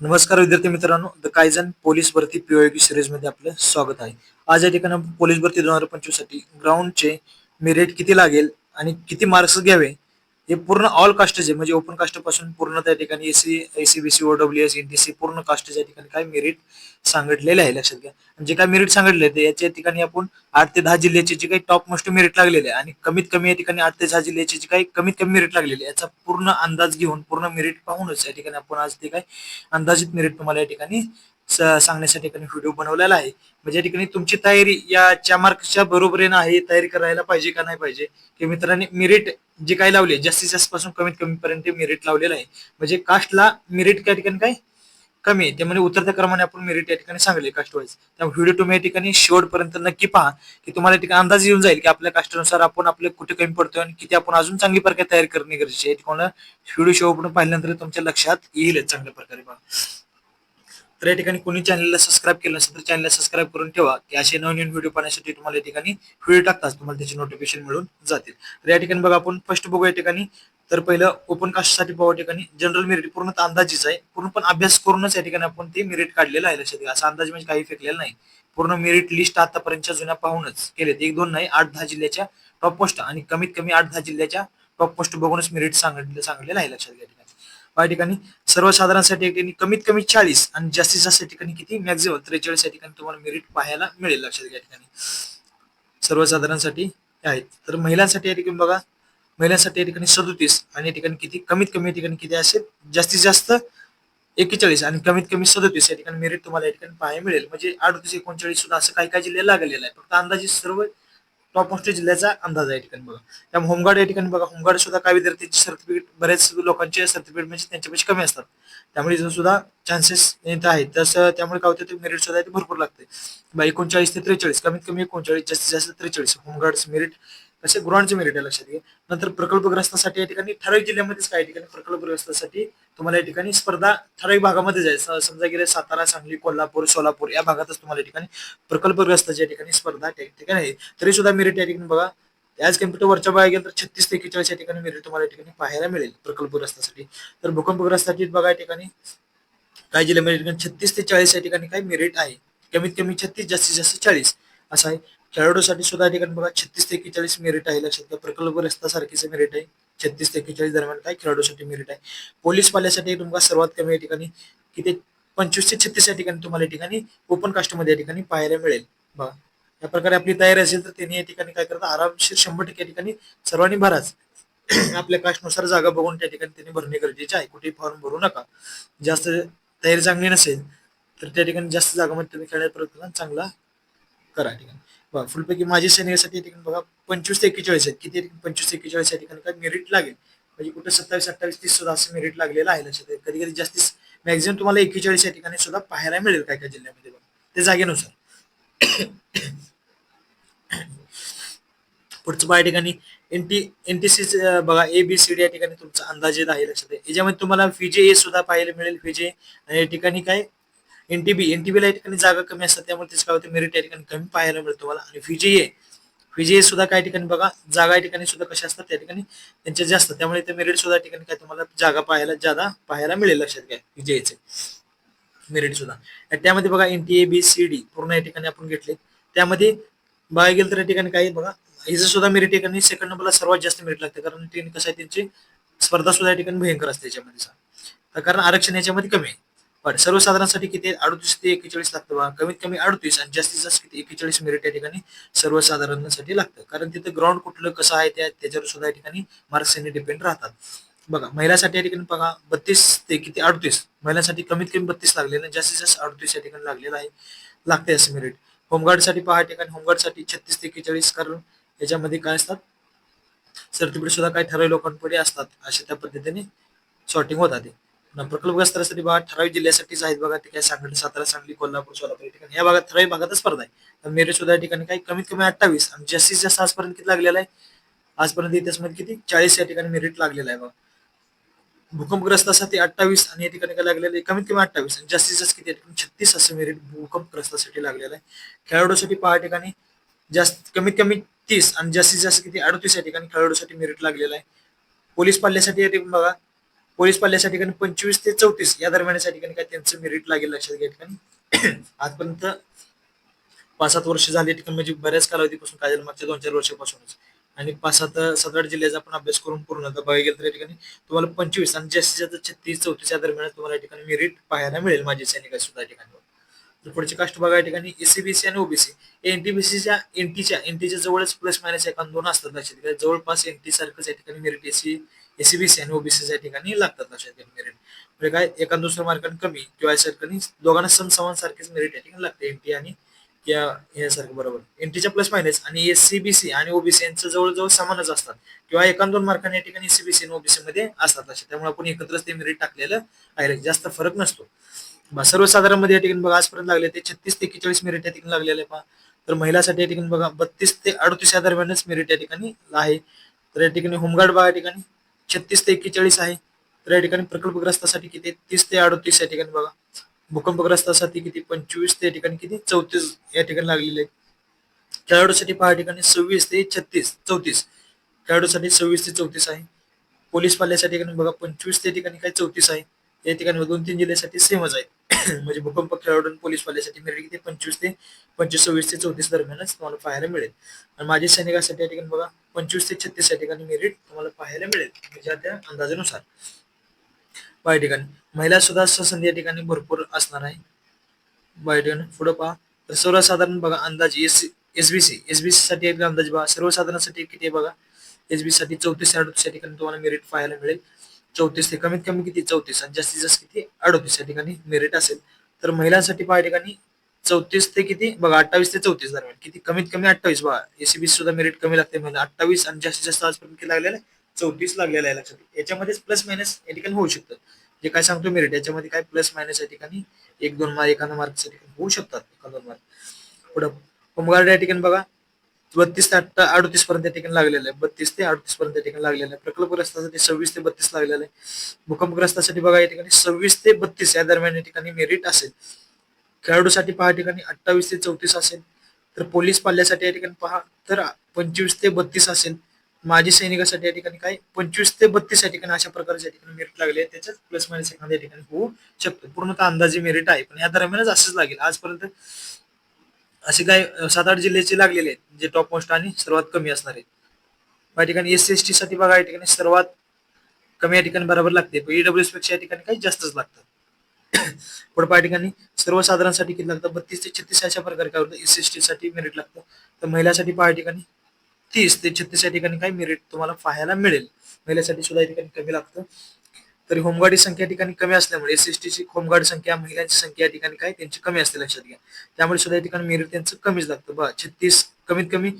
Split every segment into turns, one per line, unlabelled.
नमस्कार विद्यार्थी मित्रांनो. द कायझन पोलीस भरती पीओकी सिरीजमध्ये आपलं स्वागत आहे. आज या ठिकाणी पोलीस भरती दोन हजार पंचवीससाठी ग्राउंडचे मेरिट किती लागेल आणि किती मार्क्स घ्यावे हे पूर्ण ऑल कास्टचे म्हणजे ओपन कास्टपासून पूर्ण त्या ठिकाणी SC SC B C O W S NTC पूर्ण कास्टच्या ठिकाणी काय मेरिट सांगितलेले आहे लक्षात घ्या. आणि जे काय मेरिट सांगितले ते याच्या ठिकाणी आपण आठ ते दहा जिल्ह्याचे जे काही टॉप मोस्ट मेरिट लागलेले आहे आणि कमीत कमी या ठिकाणी आठ ते दहा जिल्ह्याचे जे काही कमीत कमी मेरिट लागलेले आहे, याचा पूर्ण अंदाज घेऊन पूर्ण मेरिट पाहूनच या ठिकाणी आपण आज ते काय अंदाजित मेरिट तुम्हाला या ठिकाणी सांगण्यासाठी ठिकाणी व्हिडिओ बनवलेला आहे. म्हणजे या ठिकाणी तुमची तयारी या चार मार्क्सच्या बरोबरीनं आहे तयारी करायला पाहिजे का नाही पाहिजे की मित्रांनी मेरिट जे काही लावले जास्तीत जास्त पासून कमीत कमी पर्यंत मेरिट लावलेलं आहे. म्हणजे कास्टला मेरिट त्या ठिकाणी काय? कमी आहे. त्यामुळे म्हणजे उतरत्या क्रमाने आपण मेरिट या ठिकाणी सांगले कास्ट वाईज त्यामुळे व्हिडिओ तुम्ही या ठिकाणी शेवटपर्यंत नक्की पहा की तुम्हाला या ठिकाणी अंदाज येऊन जाईल की आपल्या कास्टनुसार आपण आपले कुठे कमी पडतोय आणि किती आपण अजून चांगली प्रकारे तयारी करणे गरजेचे आहे. व्हिडिओ व्हिडिओ शेवटपर्यंत पाहिल्यानंतर तुमच्या लक्षात येईलच चांगल्या प्रकारे पहा. तर या ठिकाणी कोणी चॅनलला सबस्क्राईब केलं नसेल तर चॅनलला सबस्क्राईब करून ठेवा की असे नवनवीन व्हिडिओ पाहण्यासाठी तुम्हाला या ठिकाणी व्हिडिओ टाकतात तुम्हाला त्याचे नोटिफिकेशन मिळून जातील. तर या ठिकाणी बघा आपण फर्स्ट बघू या ठिकाणी. तर पहिलं ओपन कास्टसाठी पाहू या ठिकाणी. जनरल मेरिट पूर्ण अंदाजीच आहे. पूर्ण पण अभ्यास करूनच या ठिकाणी आपण ते मेरिट काढलेलं आहे लक्षात घ्या. असा अंदाज म्हणजे काही फेकलेला नाही. पूर्ण मेरिट लिस्ट आतापर्यंतच्या जुन्या पाहूनच केलेत. एक दोन नाही आठ दहा जिल्ह्याच्या टॉप पोस्ट आणि कमीत कमी आठ दहा जिल्ह्याच्या टॉप पोस्ट बघूनच मेरिट सांगितलं सांगितलेलं आहे लक्षात घ्या या ठिकाणी सर्वसाधारणसाठी या ठिकाणी कमीत कमी चाळीस आणि जास्तीत जास्त या ठिकाणी किती? मॅक्झिमम त्रेचाळीस या ठिकाणी तुम्हाला मेरिट पाहायला मिळेल लक्षात घ्या या ठिकाणी. सर्वसाधारणसाठी आहेत. तर महिलांसाठी या ठिकाणी बघा. महिलांसाठी या ठिकाणी सदोतीस आणि या ठिकाणी किती? कमीत कमी या ठिकाणी किती असेल? जास्तीत जास्त एकेचाळीस आणि कमीत कमी सदोतीस या ठिकाणी मेरिट तुम्हाला या ठिकाणी पाहायला मिळेल. म्हणजे अडतीस एकोणचाळीस सुद्धा असं काही काही जिल्ह्याला लागलेलं आहे. फक्त अंदाजे सर्व टॉप मोस्ट जिल्ह्याचा अंदाज आहे या ठिकाणी बघा. त्यामुळे होमगार्ड या ठिकाणी बघा होमगार्ड सुद्धा काही विद्यार्थ्यांचे सर्टिफिकेट बरेच लोकांचे सर्टिफिकेट म्हणजे त्यांच्यापेक्षा कमी असतात. त्यामुळे इथं सुद्धा चान्सेस येत आहेत. तसं त्यामुळे काय होतं ते मेरिट सुद्धा ते भरपूर लागते. एकोणचाळीस ते त्रेचाळीस कमीत कमी एकोणचाळीस जास्तीत जास्त त्रेचाळीस. होमगार्ड मेरिट असे ग्राउंडचे मेरिट आहे लक्षात घ्या नंतर प्रकल्पग्रस्तासाठी या ठिकाणी ठराविक जिल्ह्यामध्येच काही ठिकाणी प्रकल्पग्रस्तासाठी तुम्हाला या ठिकाणी स्पर्धा ठराविक भागामध्ये जायचं समजा गेले सातारा सांगली कोल्हापूर सोलापूर या भागातच तुम्हाला या ठिकाणी प्रकल्पग्रस्ताच्या ठिकाणी स्पर्धा ठिकाणी आहे तरी सुद्धा मेरिट या ठिकाणी बघा याच कम्प्युटरवरच्या बाहेर गेलं तर छत्तीस ते एक्केचाळीस या ठिकाणी मेरिट तुम्हाला या ठिकाणी पाहायला मिळेल प्रकल्पग्रस्तासाठी तर भूकंपग्रस्तासाठी बघा या ठिकाणी काही जिल्ह्यामध्ये ठिकाणी छत्तीस ते चाळीस या ठिकाणी काही मेरिट आहे कमीत कमी छत्तीस जास्तीत जास्त चाळीस असं आहे खेळाडूसाठी सुद्धा या ठिकाणी बघा छत्तीस ते एक्केचाळीस मेरिट आहे. लक्षात घ्या प्रकल्पग्रस्ता सारखीच मेरिट आहे. छत्तीस ते एक्केचाळीस दरम्यान काय खेळाडूसाठी मेरिट आहे. पोलीस पाल्यासाठी तुम्हाला सर्वात कमी या ठिकाणी किती पंचवीस ते छत्तीस या ठिकाणी तुम्हाला या ठिकाणी ओपन कास्टमध्ये या ठिकाणी पाहायला मिळेल. बघा या प्रकारे आपली तयारी असेल तर त्यांनी या ठिकाणी काय करतात आरामशीर शंभर टक्के या ठिकाणी सर्वांनी भराच. आपल्या कास्टनुसार जागा बघून त्या ठिकाणी त्यांनी भरणे गरजेचे आहे. कुठेही फॉर्म भरू नका. जास्त तयारी चांगली नसेल तर त्या ठिकाणी जास्त जागामध्ये तुम्ही खेळण्याचा प्रयत्न चांगला करा ठिकाणी. बघा फुलपैकी माझी सैनिकासाठी ठिकाणी बघा पंचवीस ते एक्केचाळीस आहेत. किती पंचवीस ते एक्केचाळीस या ठिकाणी काय मेरिट लागेल? म्हणजे कुठे सत्तावीस अठ्ठावीस तीस सुद्धा असं मेरिट लागलेलं आहे लक्षात कधी कधी जास्तीत मॅक्झिमम तुम्हाला एक्केचाळीस या ठिकाणी सुद्धा पाहायला मिळेल काय काय जिल्ह्यामध्ये बघा. ते जागेनुसार. पुढचं बघा या ठिकाणी. एनटी एनटीसी बघा ए बी सी डी या ठिकाणी तुमचा अंदाज येत आहे लक्षात याच्यामध्ये तुम्हाला फिजे ए सुद्धा पाहायला मिळेल. फिजे आणि या ठिकाणी काय? एनटीबी एनटीबीला या ठिकाणी जागा कमी असतात त्यामुळे त्याचं काय होतं मेरिट या ठिकाणी कमी पाहायला मिळतं तुम्हाला. आणि फिजे ए सुद्धा काही ठिकाणी बघा जागा या ठिकाणी सुद्धा कशा असतात त्या ठिकाणी त्यांच्या जास्त त्यामुळे ते मेरिट सुद्धा ठिकाणी काय तुम्हाला जागा पाहायला ज्यादा पाहायला मिळेल लक्षात घ्या विजयचे मेरिट सुद्धा. त्यामध्ये बघा N T A B C D पूर्ण या ठिकाणी आपण घेतले. त्यामध्ये बघायला गेलं तर या ठिकाणी काही बघा हिचं सुद्धा मेरिट या ठिकाणी सेकंड नंबरला सर्वात जास्त मेरिट लागते. कारण ठिकाणी कसं आहे त्यांची स्पर्धा सुद्धा या ठिकाणी भयंकर असते याच्यामध्ये. कारण आरक्षण याच्यामध्ये कमी आहे. पण सर्वसाधारणसाठी किती अडतीस ते एक्केचाळीस लागतं बघा कमीत कमी अडतीस आणि जास्तीत जास्त किती? एक्केचाळीस मिनिट या ठिकाणी सर्वसाधारणसाठी लागतं. कारण तिथं ग्राउंड कुठलं कसं आहे त्या त्याच्यावर सुद्धा या ठिकाणी मार्क्स डिपेंड राहतात. बघा महिलासाठी या ठिकाणी बघा बत्तीस ते किती? अडतीस. महिलांसाठी कमीत कमी बत्तीस लागलेलं जास्तीत जास्त अडतीस या ठिकाणी लागलेलं आहे. लागते असं मेरिट होमगार्डसाठी पहा ठिकाणी होमगार्डसाठी छत्तीस ते एकेचाळीस. कारण याच्यामध्ये काय असतात? सर्टिफिकेट सुद्धा काही ठराविक लोकांपुढे असतात. अशा त्या पद्धतीने सॉर्टिंग होतात ते. प्रकल्पग्रस्तासाठी बघा ठराविक जिल्ह्यासाठीच आहेत बघा ते काय सांगली सातारा सांगली कोल्हापूर सोलापूर या ठिकाणी. या भागात ठराविक भागातच स्पर्धा आहे. तर मेरे सुद्धा या ठिकाणी काही कमीत कमी अठ्ठावीस आणि जास्तीत जास्त आजपर्यंत किती लागलेला आहे आजपर्यंत इतिहासमध्ये किती? चाळीस या ठिकाणी मेरिट लागलेला आहे बघा. भूकंपग्रस्तासाठी अठ्ठावीस आणि या ठिकाणी काय लागलेलं आहे? कमीत कमी अठ्ठावीस आणि जास्तीत जास्त किती ठिकाणी छत्तीस असं मेरिट भूकंपग्रस्तासाठी लागलेलं आहे. खेळाडूसाठी पहा ठिकाणी जास्त कमीत कमी तीस आणि जास्तीत जास्त किती अडतीस या ठिकाणी खेळाडूसाठी मेरिट लागलेलं आहे. पोलीस पाल्यासाठी या ठिकाणी बघा पोलीस पाल्याच्या ठिकाणी पंचवीस ते चौतीस या दरम्यानच्या ठिकाणी काय त्यांचं मेरिट लागेल लक्षात घ्या ठिकाणी आजपर्यंत पाच सात वर्ष झाली ठिकाणी म्हणजे बऱ्याच कालावधीपासून काय झालं मागच्या दोन चार वर्षापासूनच. आणि पाच सात सात आठ जिल्ह्याचा आपण अभ्यास करून पूर्ण बघायला गेलं तर या ठिकाणी तुम्हाला पंचवीस आणि जास्तीत जास्त छत्तीस चौतीस या दरम्यान तुम्हाला या ठिकाणी मेरिट पाहायला मिळेल माझी सैनिक सुद्धा ठिकाणी. तर पुढचे कास्ट बघा या ठिकाणी एसीबीसी आणि ओबीसी एनटीबीसीच्या एनटीच्या एनटीच्या जवळच प्लस मायनस एक दोन असतात लक्षात घ्या. जवळपास एनटी सारखंच या ठिकाणी मेरिट एसी एसीबीसी आणि ओबीसी ठिकाणी लागतात लक्षात घ्या मेरिट म्हणजे काय एका दुसऱ्या मार्काने कमी किंवा यासारखं दोघांना समसमान सारखेच मेरिट या ठिकाणी लागते. एनटी आणि यासारखं बरोबर. एनटीच्या प्लस मायनस आणि एससीबीसी आणि ओबीसी यांचं जवळजवळ समानच असतात. किंवा एका दोन मार्काने या ठिकाणी एसीबीसी आणि ओबीसी मध्ये असतात असे त्यामुळे आपण एकत्रच ते मेरिट टाकलेलं आहे. जास्त फरक नसतो. बा या ठिकाणी बघा आजपर्यंत लागले ते छत्तीस ते एकेचाळीस मेरिट या ठिकाणी लागलेले पहा तर महिलासाठी या ठिकाणी बघा बत्तीस ते अडतीस या दरम्यानच मेरिट या ठिकाणी आहे तर या ठिकाणी होमगार्ड बघा या ठिकाणी छत्तीस ते एक्केचाळीस आहे तर या ठिकाणी प्रकल्पग्रस्तासाठी किती तीस ते अडतीस या ठिकाणी बघा भूकंपग्रस्तासाठी किती पंचवीस ते या ठिकाणी किती चौतीस या ठिकाणी लागलेले खेळाडूसाठी पहा या ठिकाणी सव्वीस ते छत्तीस चौतीस खेळाडूसाठी सव्वीस ते चौतीस आहे पोलीस पाल्यासाठी ठिकाणी बघा पंचवीस ते ठिकाणी काय चौतीस आहे या ठिकाणी दोन तीन जिल्ह्यासाठी सेमच आहे म्हणजे भूकंप खेळाडू पोलीस वाल्यासाठी मिळेल किती पंचवीस ते पंचवीस सव्वीस ते चौतीस दरम्यानच तुम्हाला पाहायला मिळेल. आणि माझी सैनिकासाठी या ठिकाणी बघा पंचवीस ते छत्तीस या ठिकाणी मेरिट तुम्हाला पाहायला मिळेल म्हणजे त्या अंदाजानुसार. बाय ठिकाणी. महिला सुद्धा संधी या ठिकाणी भरपूर असणार आहे. बाय ठिकाणी. पुढं पहा. तर सर्वसाधारण बघा अंदाज एस एसबीसी एसबीसी साठी एक अंदाज बघा. सर्वसाधारणसाठी किती आहे बघा? एसबीसी साठी चौतीस अडतीस या ठिकाणी तुम्हाला मेरिट पाहायला मिळेल. चौतीस ते कमीत कमी किती चौतीस आणि जास्तीत जास्त किती अडतीस या ठिकाणी मेरिट असेल तर महिलांसाठी पहा या ठिकाणी चौतीस ते किती बघा अठ्ठावीस ते चौतीस दरम्यान किती कमीत कमी अठ्ठावीस बघा एसीबी सुद्धा मेरिट कमी लागते महिला अठ्ठावीस आणि जास्तीत जास्त आजपर्यंत किती लागलेलं आहे चौतीस लागलेलं आहे लक्षात याच्यामध्येच प्लस मायनस या ठिकाणी होऊ शकतं जे काय सांगतो मेरिट याच्यामध्ये काय प्लस मायनस या ठिकाणी एक दोन मार्क एखादा मार्क होऊ शकतात एखादा दोन मार्क पुढं होमगार्ड या ठिकाणी बघा बत्तीस ते अठ्ठा अडतीस पर्यंत या ठिकाणी लागलेलं आहे बत्तीस ते अडतीस पर्यंत या ठिकाणी लागलेलं आहे प्रकल्पग्रस्तासाठी सव्वीस ते बत्तीस लागलेलं आहे भूकंपग्रस्तासाठी बघा या ठिकाणी सव्वीस ते बत्तीस या दरम्यान या ठिकाणी मेरिट असेल खेळाडूसाठी पहा ठिकाणी अठ्ठावीस ते चौतीस असेल तर पोलीस पाल्यासाठी या ठिकाणी पहा तर पंचवीस ते बत्तीस असेल माजी सैनिकासाठी या ठिकाणी काय पंचवीस ते बत्तीस या ठिकाणी अशा प्रकारचे या ठिकाणी मेरिट लागले त्याच्यात प्लस मायनस एखाद्या ठिकाणी होऊ शकतो पूर्णतः अंदाजे मेरिट आहे पण या दरम्यानच असंच लागेल आजपर्यंत असे काही सात आठ जिल्ह्याचे लागलेले आहेत जे टॉप मोस्ट आणि सर्वात कमी असणार आहेत. या ठिकाणी एस एस टी साठी बघा या ठिकाणी सर्वात कमी या ठिकाणी बरोबर लागते. ईडब्ल्यू एसपेक्षा या ठिकाणी काही जास्तच लागतं पुढे या ठिकाणी सर्वसाधारणसाठी किती लागतं? बत्तीस ते छत्तीस अशा प्रकारे काय होतं? एस एस टी साठी मेरिट लागतं. तर महिलासाठी पहा या ठिकाणी तीस ते छत्तीस या ठिकाणी काही मेरिट तुम्हाला पाहायला मिळेल. महिलासाठी सुद्धा या ठिकाणी कमी लागतं. तरी होमगार्डी संख्या ठिकाणी कमी असल्यामुळे एस एस टीची होमगार्ड संख्या महिलांची संख्या या ठिकाणी काय त्यांची कमी असते लक्षात घ्या त्यामुळे सुद्धा या ठिकाणी मेरिट त्यांचं कमीच लागतं बघा छत्तीस कमीत कमी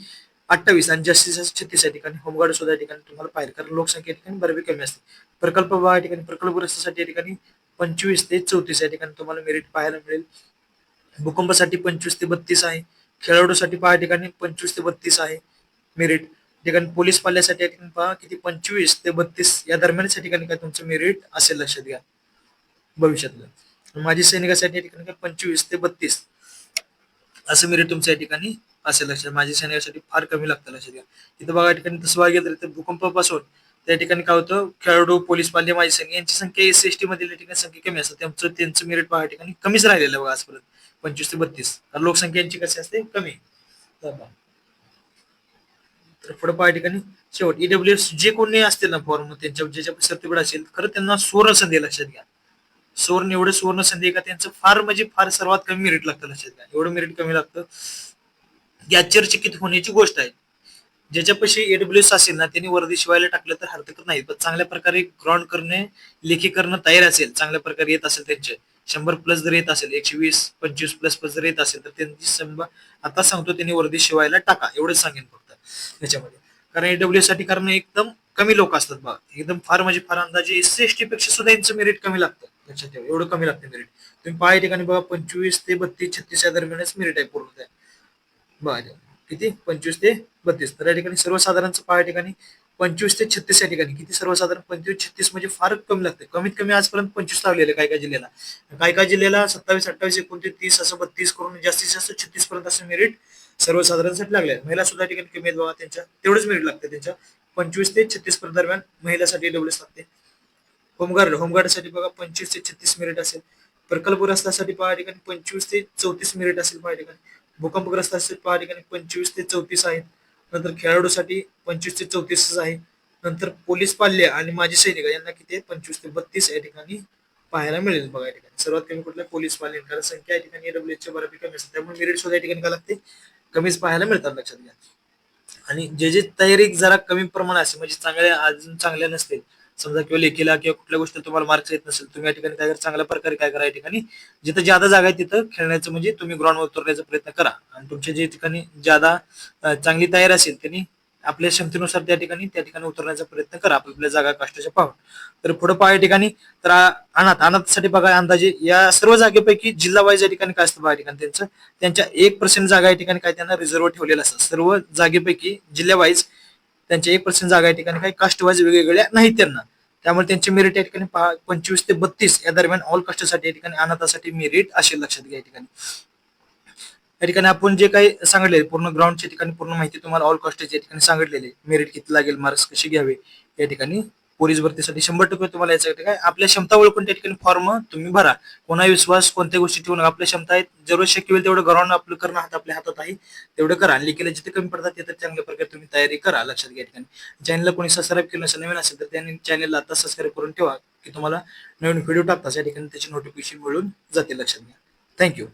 अठ्ठावीस आणि जास्तीत जास्त छत्तीस या ठिकाणी होमगार्ड सुद्धा या ठिकाणी तुम्हाला पाहिजे कारण लोकसंख्या या ठिकाणी बऱ्यापैकी कमी असते प्रकल्प बघा या ठिकाणी प्रकल्पग्रस्तासाठी या ठिकाणी पंचवीस ते चौतीस या ठिकाणी तुम्हाला मेरिट पाहायला मिळेल भूकंपासाठी पंचवीस ते बत्तीस आहे खेळाडूसाठी पहा ठिकाणी पंचवीस ते बत्तीस आहे मेरिट ठिकाणी पोलीस पाल्यासाठी या ठिकाणी पहा किती पंचवीस ते बत्तीस या दरम्यानच्या ठिकाणी काय तुमचं मेरिट असेल लक्षात घ्या. भविष्यातलं. माझी सैनिकासाठी या ठिकाणी काय पंचवीस ते बत्तीस. असं मेरिट तुमच्या या ठिकाणी असेल लक्षात माजी सैनिकासाठी फार कमी लागतं लक्षात घ्या. इथं बघा या ठिकाणी तसं बघा तर भूकंपापासून त्या ठिकाणी काय होतं खेळाडू पोलीस पाल्य माजी संख्या यांची संख्या एस एस टी मधील ठिकाणी संख्या कमी असते. त्यांचं त्यांचं मेरिट पहा ठिकाणी कमीच राहिलेलं बघा आजपर्यंत. पंचवीस ते बत्तीस. कारण लोकसंख्या यांची कशी असते? कमी. तर पुढे पहा ठिकाणी शेवट. ईडब्ल्यू एस जे कोणी असतील ना फॉर्म त्यांच्या ज्याच्या सर्टिफिकेट असेल खरं त्यांना सुवर्ण संधी लक्षात घ्या. सुवर्ण एवढं सुवर्ण संधी का? त्यांचं फार म्हणजे फार सर्वात कमी मेरिट लागतं लक्षात घ्या. एवढं मेरिट कमी लागतं. या चर्चकित होण्याची गोष्ट आहे. ज्याच्यापाशी एडब्ल्यू एस असेल ना त्यांनी वर्दी शिवायला टाकलं तर हरकत नाही. पण चांगल्या प्रकारे ग्राउंड करणे लेखी करणं तयार असेल चांगल्या प्रकारे येत असेल त्यांचे. शंभर प्लस जर येत असेल एकशे वीस पंचवीस प्लस प्लस जर येत असेल तर त्यांची आता सांगतो त्यांनी वर्दी शिवायला टाका. एवढंच सांगेन फक्त. त्याच्यामध्ये. कारण एडब्ल्यू साठी कारण एकदम कमी लोक असतात बघा. एकदम फार म्हणजे फार अंदाजे एस सी एस टी पेक्षा सुद्धा यांचं मेरिट कमी लागतं. लक्षात ठेवा. एवढं कमी लागतं मेरिट तुम्ही पाय ठिकाणी बघा पंचवीस ते बत्तीस छत्तीस या दरम्यानच मेरिट आहे पूर्ण बघा किती? पंचवीस ते बत्तीस. तर या ठिकाणी सर्वसाधारणचं पाय ठिकाणी पंचवीस ते छत्तीस या ठिकाणी. किती सर्वसाधारण? पंचवीस छत्तीस म्हणजे फार कमी लागते. कमीत कमी आजपर्यंत पंचवीस लावलेले काय काय जिल्ह्याला. काय काय जिल्ह्याला सत्तावीस अठ्ठावीस एकोणतीस तीस असं बत्तीस करून जास्तीत जास्त छत्तीस पर्यंत असं मेरिट सर्वसाधारणसाठी लागले. महिला सुद्धा ठिकाणी कमी आहेत बघा त्यांच्या? तेवढंच मेरिट लागते त्यांच्या. पंचवीस ते छत्तीस पर्यंत दरम्यान महिलासाठी डब्ल्यूएस लागते होमगार्ड होमगार्डसाठी बघा पंचवीस ते छत्तीस मिनिट असेल. प्रकल्पग्रस्तासाठी पहा ठिकाणी पंचवीस ते चौतीस मिनिट असेल पहा ठिकाणी. भूकंपग्रस्तासाठी पहा ठिकाणी पंचवीस ते चौतीस आहेत. नंतर खेळाडूसाठी पंचवीस ते चौतीसच आहे. नंतर पोलीस पाल्य आणि माजी सैनिक यांना किती आहे? पंचवीस ते बत्तीस या ठिकाणी पाहायला मिळेल बघा या ठिकाणी. सर्वात कमी कुठल्या? पोलीस पाल्य कारण संख्या या ठिकाणी AWS बऱ्यापैकी कमी असते त्यामुळे मेरिट सुद्धा या ठिकाणी काय लागते? कमीच पाहायला मिळतात लक्षात घ्या. आणि जे जे तयारी जरा कमी प्रमाणात असेल म्हणजे चांगल्या अजून चांगल्या नसतील समजा किंवा लेखीला किंवा कुठल्या गोष्टी तुम्हाला मार्क्स येत नसेल तुम्ही या ठिकाणी काय करा चांगल्या प्रकारे काय करा या ठिकाणी. जिथं ज्यादा जागा आहे तिथं खेळण्याचं म्हणजे तुम्ही ग्राउंडवर उतरण्याचा प्रयत्न करा. आणि तुमच्या जे ठिकाणी ज्यादा चांगली तयारी असेल त्यांनी आपल्या क्षमतेनुसार त्या ठिकाणी त्या ठिकाणी उतरण्याचा प्रयत्न करा. आपल्या जागा कष्टाच्या पाहून. तर पुढे पहा या ठिकाणी. तर अनाथ अनाथसाठी बघा अंदाजे या सर्व जागेपैकी जिल्हा वाईज या ठिकाणी काय असतं बघा ठिकाणी त्यांचं. त्यांच्या एक पर्सेंट जागा या ठिकाणी काय त्यांना रिझर्व्ह ठेवलेलं असतं. सर्व जागेपैकी जिल्हा वाईज त्यांच्या एक पर्सेंट जागा या ठिकाणी काही कास्ट वाईज वेगवेगळ्या नाही त्यांना. त्यामुळे त्यांची मेरिट या ठिकाणी पंचवीस ते बत्तीस या दरम्यान ऑल कास्टसाठी या ठिकाणी अनाथासाठी मेरिट असेल लक्षात घ्या या ठिकाणी. या ठिकाणी आपण जे काही सांगितले पूर्ण ग्राउंडच्या ठिकाणी पूर्ण माहिती तुम्हाला ऑल कॉस्टच्या ठिकाणी सांगितलेले मेरिट किती लागेल मार्क्स कसे घ्यावे या ठिकाणी पोलीस भरतीसाठी शंभर टक्के तुम्हाला याचं काय आपल्या क्षमता ओळखून त्या ठिकाणी फॉर्म तुम्ही भरा. कोणा विश्वास कोणत्या गोष्टी ठेवून आपल्या क्षमता आहेत जेवढं शक्य होईल तेवढं ग्राउंड आपलं करणं हात आपल्या हातात आहे. तेवढं करा. आणि लिखीला जिथे कमी पडतात तिथे चांगल्या प्रकारे तुम्ही तयारी करा लक्षात घ्या ठिकाणी. चॅनलला कोणी सबस्क्राईब केलं नसेल नवीन असेल तर त्यांनी चॅनलला आता सबस्क्राईब करून ठेवा की तुम्हाला नवीन व्हिडिओ टाकताच या ठिकाणी त्याची नोटिफिकेशन मिळून जाते लक्षात घ्या. थँक्यू